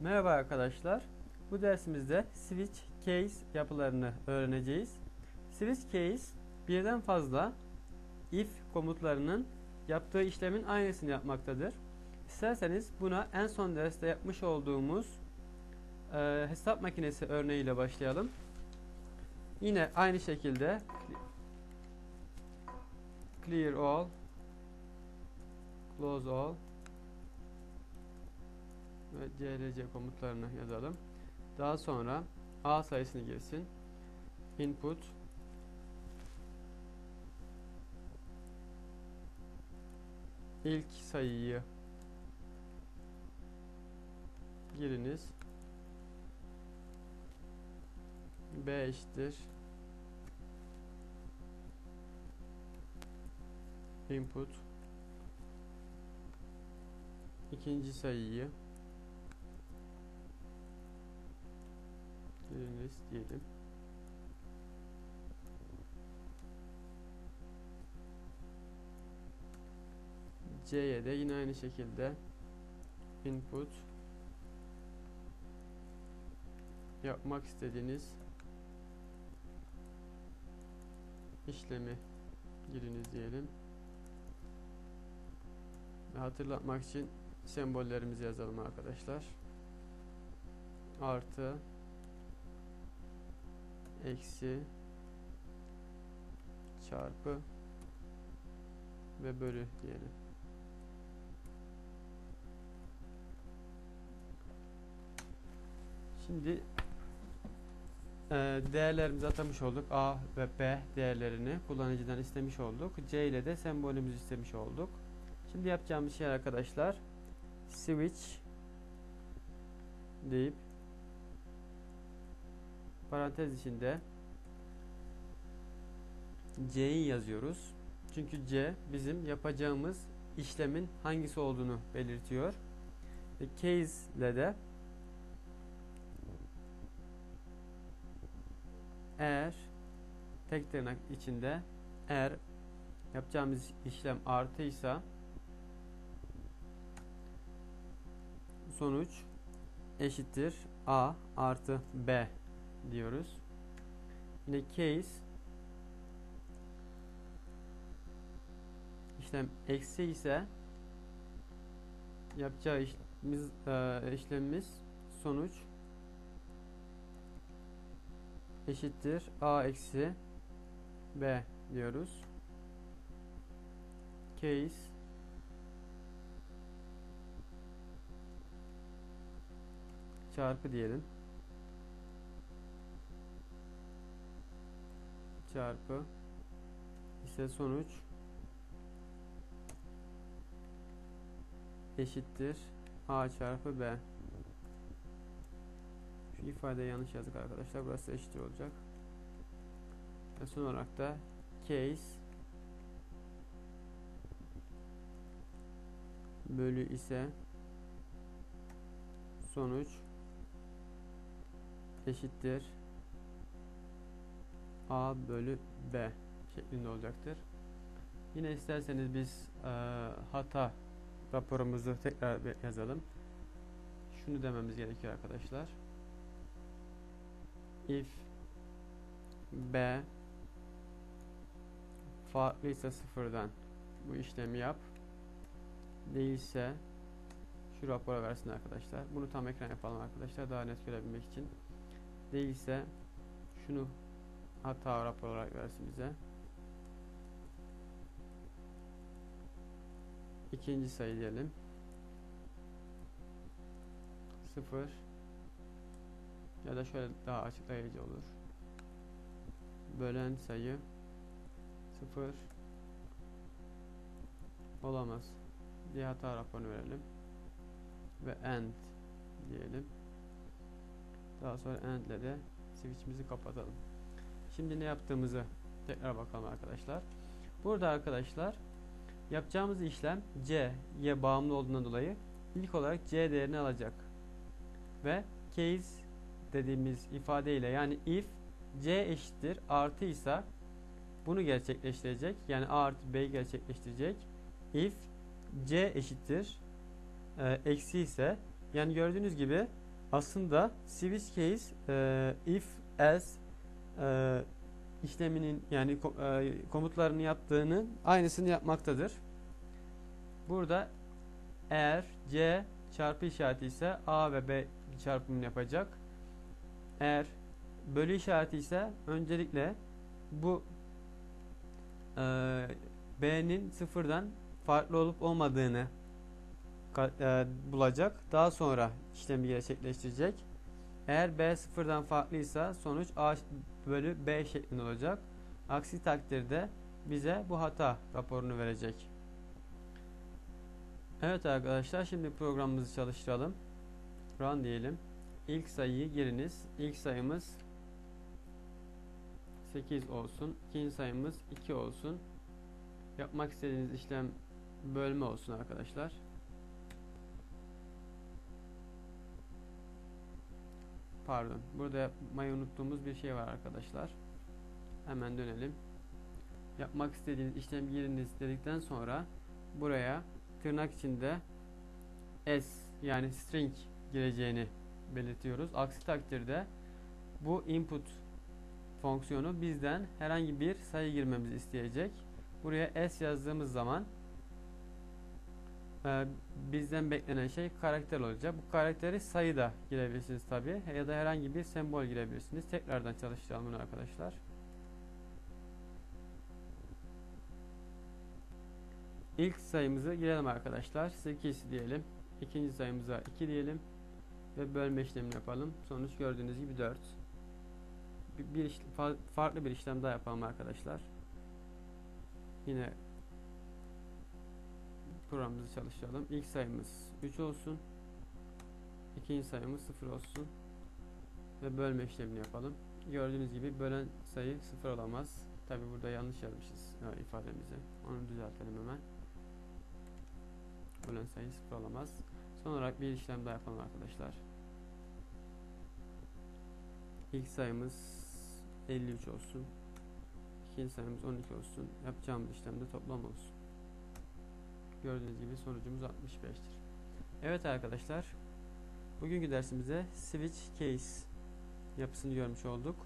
Merhaba arkadaşlar. Bu dersimizde switch case yapılarını öğreneceğiz. Switch case birden fazla if komutlarının yaptığı işlemin aynısını yapmaktadır. İsterseniz buna en son derste yapmış olduğumuz e, hesap makinesi örneğiyle başlayalım. Yine aynı şekilde clear all close all ve CLC komutlarını yazalım. Daha sonra A sayısını girsin. Input ilk sayıyı giriniz. B eşittir input ikinci sayıyı diyelim. C'ye de yine aynı şekilde input yapmak istediğiniz işlemi giriniz diyelim. Ve hatırlatmak için sembollerimizi yazalım arkadaşlar. Artı eksi çarpı ve bölü diyelim. Şimdi e, değerlerimizi atamış olduk. A ve B değerlerini kullanıcıdan istemiş olduk. C ile de sembolümüzü istemiş olduk. Şimdi yapacağımız şey arkadaşlar switch deyip parantez içinde C'yi yazıyoruz. Çünkü C bizim yapacağımız işlemin hangisi olduğunu belirtiyor. Ve case ile de eğer tek tırnak içinde eğer yapacağımız işlem artıysa sonuç eşittir A artı B diyoruz. Yine case işlem eksi ise yapacağı işlemimiz, e, işlemimiz sonuç eşittir a eksi b diyoruz. Case çarpı diyelim. Çarpı ise sonuç eşittir a çarpı b. Şu ifadeyi yanlış yazdık arkadaşlar. Burası eşittir olacak. Ve son olarak da case bölü ise sonuç eşittir a bölü b şeklinde olacaktır. Yine isterseniz biz e, hata raporumuzu tekrar yazalım. Şunu dememiz gerekiyor arkadaşlar. If B farklıysa sıfırdan bu işlemi yap. Değilse şu rapora versin arkadaşlar. Bunu tam ekran yapalım arkadaşlar daha net görebilmek için. Değilse şunu hata rapor olarak versin bize. ikinci sayı diyelim. 0 ya da şöyle daha açıklayıcı olur. Bölen sayı 0 olamaz diye hata raporunu verelim. Ve end diyelim. Daha sonra end ile de switch'imizi kapatalım. Şimdi ne yaptığımızı tekrar bakalım arkadaşlar. Burada arkadaşlar Yapacağımız işlem C'ye bağımlı olduğundan dolayı ilk olarak C değerini alacak. Ve case dediğimiz ifadeyle yani if C eşittir artı ise bunu gerçekleştirecek. Yani A artı B'yi gerçekleştirecek. If C eşittir e, eksi ise yani gördüğünüz gibi aslında switch case e, if else e, işleminin yani e, komutlarını yaptığının aynısını yapmaktadır. Burada eğer C çarpı işareti ise A ve B çarpımını yapacak. Eğer bölü işareti ise öncelikle bu e, B'nin sıfırdan farklı olup olmadığını e, bulacak. Daha sonra işlemi gerçekleştirecek. Eğer B sıfırdan farklıysa sonuç A bölü B şeklinde olacak. Aksi takdirde bize bu hata raporunu verecek. Evet arkadaşlar şimdi programımızı çalıştıralım. Run diyelim. İlk sayıyı giriniz. İlk sayımız 8 olsun. İkinci sayımız 2 olsun. Yapmak istediğiniz işlem bölme olsun arkadaşlar. Pardon. Burada yapmayı unuttuğumuz bir şey var arkadaşlar. Hemen dönelim. Yapmak istediğiniz işlem giriniz dedikten sonra buraya tırnak içinde s yani string gireceğini belirtiyoruz. Aksi takdirde bu input fonksiyonu bizden herhangi bir sayı girmemizi isteyecek. Buraya s yazdığımız zaman e, bizden beklenen şey karakter olacak. Bu karakteri sayı da girebilirsiniz tabi ya da herhangi bir sembol girebilirsiniz. Tekrardan çalıştıralım bunu arkadaşlar. İlk sayımızı girelim arkadaşlar. 8 diyelim. İkinci sayımıza 2 diyelim. Ve bölme işlemini yapalım. Sonuç gördüğünüz gibi 4. Bir, bir farklı bir işlem daha yapalım arkadaşlar. Yine programımızı çalıştıralım. İlk sayımız 3 olsun. İkinci sayımız 0 olsun. Ve bölme işlemini yapalım. Gördüğünüz gibi bölen sayı 0 olamaz. Tabi burada yanlış yazmışız ifademizi. Onu düzeltelim hemen. Bölen sayı 0 olamaz. Son olarak bir işlem daha yapalım arkadaşlar. İlk sayımız 53 olsun. İkinci sayımız 12 olsun. Yapacağımız işlemde toplam olsun. Gördüğünüz gibi sonucumuz 65'tir. Evet arkadaşlar. Bugünkü dersimize switch case yapısını görmüş olduk.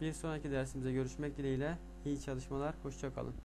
Bir sonraki dersimize görüşmek dileğiyle iyi çalışmalar. Hoşçakalın.